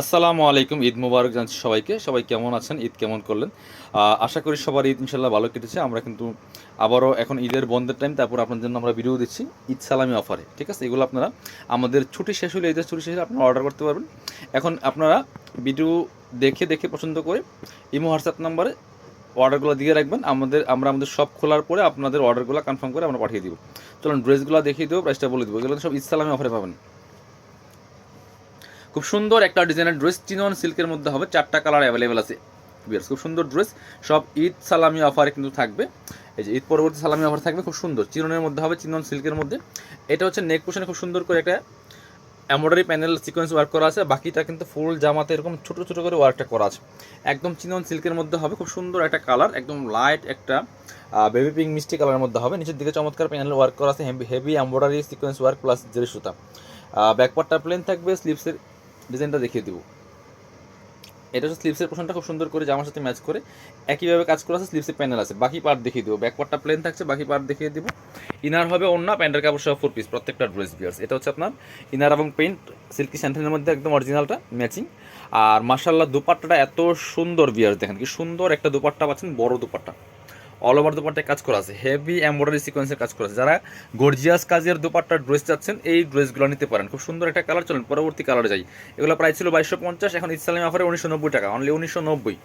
আসসালামু আলাইকুম, ঈদ মুবারক জানছি সবাইকে। সবাই কেমন আছেন? ঈদ কেমন করলেন? আশা করি সবার ঈদ ইনশাল্লাহ ভালো কেটেছে। আমরা কিন্তু আবারও এখন ঈদের বন্ধের টাইম তারপর আপনার জন্য আমরা ভিডিও দিচ্ছি ঈদ সালামি অফারে, ঠিক আছে? এগুলো আপনারা আমাদের ছুটি শেষ হলে, ঈদের ছুটি শেষ হলে আপনারা অর্ডার করতে পারবেন। এখন আপনারা ভিডিও দেখে দেখে পছন্দ করে ইমো হোয়াটসঅ্যাপ নাম্বারে অর্ডারগুলো দিয়ে রাখবেন। আমাদের, আমরা আমাদের সব খোলার পরে আপনাদের অর্ডারগুলো কনফার্ম করে আমরা পাঠিয়ে দিব। চলুন ড্রেসগুলো দেখিয়ে দেবো প্রাইসটা বলে দেবো। এগুলো সব ঈদ সালামি অফারে পাবেন। খুব সুন্দর একটা ডিজাইনের ড্রেস চিনন সিল্কের মধ্যে হবে, চারটা কালার অ্যাভেলেবেল আছে। বিয়ার্স খুব সুন্দর ড্রেস, সব ঈদ সালামি অফারে কিন্তু থাকবে। এই যে ঈদ পরবর্তী সালামি অফার থাকবে, খুব সুন্দর। চিননের মধ্যে হবে, চিনন সিল্কের মধ্যে। এটা হচ্ছে নেক পোশনে খুব সুন্দর করে একটা এমব্রয়ডারি প্যানেল সিকোয়েন্স ওয়ার্ক করা আছে, বাকিটা কিন্তু ফুল জামাতে এরকম ছোটো ছোটো করে ওয়ার্কটা করা আছে। একদম চিনন সিল্কের মধ্যে হবে, খুব সুন্দর একটা কালার একদম লাইট একটা বেবি পিঙ্ক মিষ্টি কালারের মধ্যে হবে। নিচের দিকে চমৎকার প্যানেল ওয়ার্ক করা আছে heavy embroidery sequence work plus zari সুতা। ব্যাকপার্টটা প্লেন থাকবে স্লিপসের ডিজাইনটা দেখিয়ে দেবো। এটা হচ্ছে স্লিপসের পোশনটা খুব সুন্দর করে জামার সাথে ম্যাচ করে। একইভাবে কাজ করা আছে স্লিপসের প্যানেল আছে। বাকি পার্ট দেখিয়ে দেবো। ব্যাক প্লেন থাকছে, বাকি পার্ট দেখিয়ে দেবো। ইনার হবে অন্য প্যান্টের কাপড় সহ ফোর পিস প্রত্যেকটা ড্রেস বিয়ার্স এটা হচ্ছে আপনার ইনার এবং পেন্ট সিল্কি স্যান্টেনের মধ্যে একদম অরিজিনালটা ম্যাচিং আর মার্শাল্লাহ দুপাট্টাটা এত সুন্দর বিয়ার্স দেখেন কি সুন্দর একটা দুপাট্টা পাচ্ছেন, বড় দুপাট্টা। অল ওভার দুপাট্টায় কাজ করা আছে। হেভি এমব্রয়ডারি সিকোয়েন্সের কাজ করা আছে। যারা গর্জিয়াস কাজের দুপাট্টার ড্রেস চাচ্ছেন, এই ড্রেসগুলো নিতে পারেন। খুব সুন্দর একটা কালার চলেন পরবর্তী কালারে যাই। এগুলো প্রায় ছিল বাইশশো পঞ্চাশ, এখন ইসলামী অফারে উনিশশো নব্বই টাকা অনলি উনিশশো নব্বই।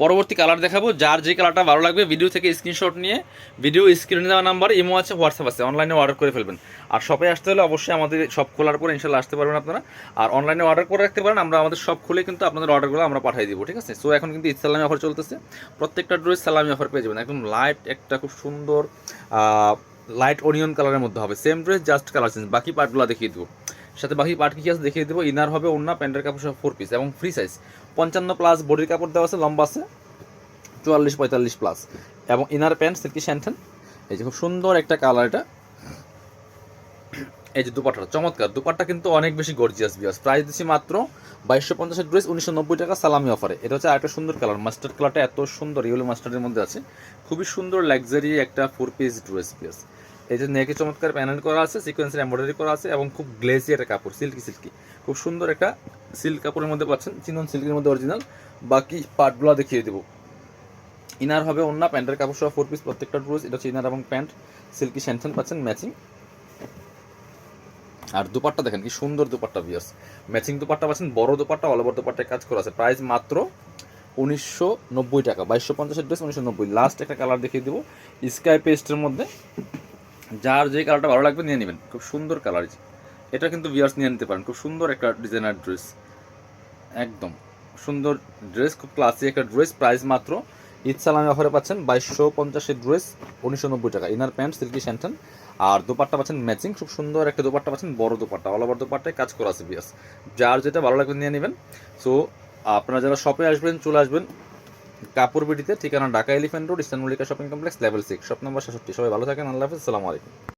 পরবর্তী কালার দেখাবো, যার যে কালারটা ভালো লাগবে ভিডিও থেকে স্ক্রিনশট নিয়ে ভিডিও স্ক্রিনে দেওয়া নাম্বার ইমো আছে হোয়াটসঅ্যাপ আছে অনলাইনে অর্ডার করে ফেলবেন। আর শপে আসতে হলে অবশ্যই আমাদের সব খোলার পরে ইনশাল্লাহ আসতে পারবেন আপনারা। আর অনলাইনে অর্ডার করে রাখতে পারেন, আমরা আমাদের সব খুলে কিন্তু আপনাদের অর্ডারগুলো আমরা পাঠিয়ে দিব, ঠিক আছে? সো এখন কিন্তু ঈদ অফার চলতেছে। প্রত্যেকটা ড্রেস সালামি অফার পেয়ে যাবেন। একদম লাইট একটা খুব সুন্দর লাইট অনিয়ন কালারের মধ্যে হবে। Same dress just colour change বাকি পার্টগুলো দেখিয়ে দেবো। সাথে বাকি পার্ট কি আছে দেখিয়ে দেবো। ইনার হবে অন্য প্যান্টের কাপড় সহ ফোর পিস এবং ফ্রি সাইজ পঞ্চান্ন প্লাস বডির কাপড় দেওয়া আছে, লম্বা আছে, চুয়াল্লিশ পঁয়তাল্লিশ প্লাস এবং ইনার প্যান্ট সিল্কি স্যান্টেন এই যে খুব সুন্দর একটা কালার এটা। এই যে দুপাট্টা, চমৎকার। দুপাট্টা কিন্তু অনেক বেশি গর্জিয়াস বিয়াস প্রাইস দিচ্ছি মাত্র বাইশশো পঞ্চাশের ড্রেস উনিশশো নব্বই টাকা সালামি অফারে এটা হচ্ছে আরেকটা সুন্দর কালার মাস্টার্ড কালারটা এত সুন্দর ইউলো মাস্টার্ডের মধ্যে আছে। খুবই সুন্দর লাক্সারি একটা ফোর পিস ড্রেস পিস এই যে নেকে চমৎকার প্যানেল করা আছে সিকোয়েন্সের এমব্রয়ডারি করা আছে এবং খুব গ্লেসি একটা কাপড় সিল্কি সিল্কি খুব সুন্দর একটা সিল্ক কাপড়ের মধ্যে পাচ্ছেন, চিনন সিল্কের মধ্যে অরিজিনাল বাকি পার্টগুলো দেখিয়ে দেবো। ইনার হবে অন্য প্যান্টের কাপড় সহ ফোর পিস প্রত্যেকটা ড্রেস এটা হচ্ছে ইনার এবং প্যান্ট। সিল্কি স্যান্টেন পাচ্ছেন ম্যাচিং আর দুপাট্টা দেখেন, কি সুন্দর দুপাট্টা বিয়ার্স ম্যাচিং দুপাট্টা পাচ্ছেন, বড় দুপাট্টা অল ওভার দুপাট্টায় কাজ করা আছে। প্রাইস মাত্র উনিশশো নব্বই টাকা, বাইশশো পঞ্চাশের ড্রেস উনিশশো নব্বই। লাস্ট একটা কালার দেখিয়ে দেবো। স্কাই পেস্টের মধ্যে যার যে কালারটা ভালো লাগবে নিয়ে নেবেন। খুব সুন্দর কালার এটা কিন্তু বিয়ার্স নিয়ে নিতে পারেন। খুব সুন্দর একটা ডিজাইনার ড্রেস একদম। সুন্দর ড্রেস খুব ক্লাসি একটা ড্রেস প্রাইস মাত্র ঈদ অফারে পাচ্ছেন বাইশশো পঞ্চাশের ড্রেস উনিশশো নব্বই টাকা। ইনার প্যান্ট সিল্কি স্যান্টন আর দোপাট্টা পাচ্ছেন ম্যাচিং খুব সুন্দর একটা দোপাট্টা পাচ্ছেন, বড় দোপাট্টা। অল ওভার দোপাট্টায় কাজ করা আছে বিয়াস যার যেটা ভালো লাগবে নিয়ে নেবেন। সো আপনারা যারা শপে আসবেন, চলে আসবেন কাপড় বিডিতে ঠিকানা Dhaka elephant road eastern Mallika shopping complex, level six, shop number সাতষট্টি সবাই ভালো থাকেন, আল্লাহ হাফিজ, আসসালামু আলাইকুম।